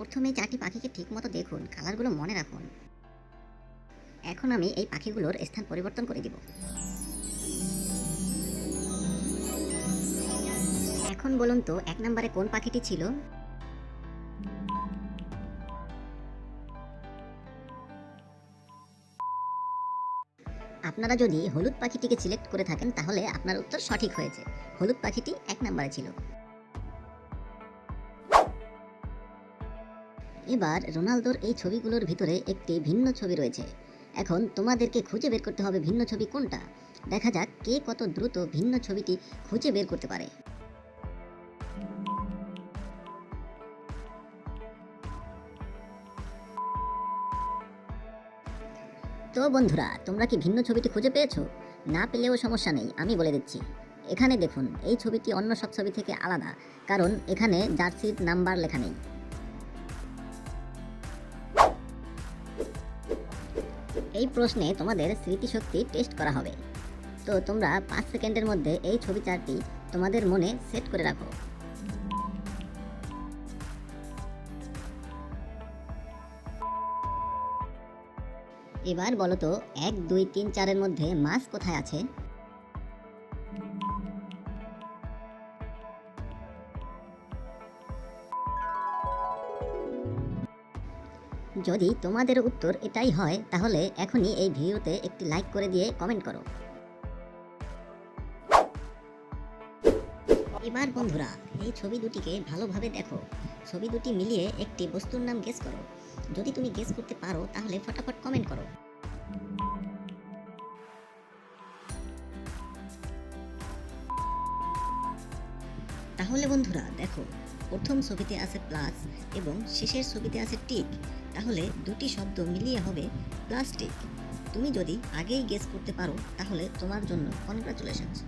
প্রথমে এই চারটি পাখিকে ঠিকমতো দেখুন কালারগুলো মনে রাখুন। এখন আমি এই পাখিগুলোর স্থান পরিবর্তন করে দিব। এখন বলুন তো, এক নম্বরে কোন পাখিটি ছিল? আপনারা যদি হলুদ পাখিটিকে সিলেক্ট করে থাকেন, তাহলে আপনার উত্তর সঠিক হয়েছে। হলুদ পাখিটি এক নম্বরে ছিল। এবার রোনালদোর এই ছবিগুলোর ভিতরে একটি ভিন্ন ছবি রয়েছে। এখন তোমাদেরকে খুঁজে বের করতে হবে ভিন্ন ছবি কোনটা? দেখা যাক কে কত দ্রুত ভিন্ন ছবিটি খুঁজে বের করতে পারে। তো বন্ধুরা, তোমরা কি ভিন্ন ছবিটি খুঁজে পেয়েছ? না পেলেও সমস্যা নেই, আমি বলে দিচ্ছি। এখানে দেখুন, এই ছবিটি অন্য সব ছবি থেকে আলাদা, কারণ এখানে জার্সির নাম্বার লেখা নেই। এই প্রশ্নে তোমাদের স্মৃতিশক্তি টেস্ট করা হবে। তো তোমরা পাঁচ সেকেন্ডের মধ্যে এই ছবি চারটি তোমাদের মনে সেট করে রাখো। এবার বলো তো, এক, দুই, তিন, চারের মধ্যে মাছ কোথায় আছে? যদি তোমাদের উত্তর এটাই হয়, তাহলে এখনই এই ভিডিওতে একটি লাইক করে দিয়ে কমেন্ট করো। এবার বন্ধুরা, এই ছবি দুটিকে ভালোভাবে দেখো। ছবি দুটি মিলিয়ে একটি বস্তুর নাম গেস করো। যদি তুমি গেস করতে পারো, তাহলে ফটাফট কমেন্ট করো। তাহলে বন্ধুরা, দেখো, প্রথম ছবিতে আছে প্লাস এবং শেষের ছবিতে আছে টিক তাহলে দুটি শব্দ মিলিয়ে হবে প্লাস্টিক। তুমি যদি আগেই গেস করতে পারো, তাহলে তোমার জন্য কনগ্রাচুলেশনস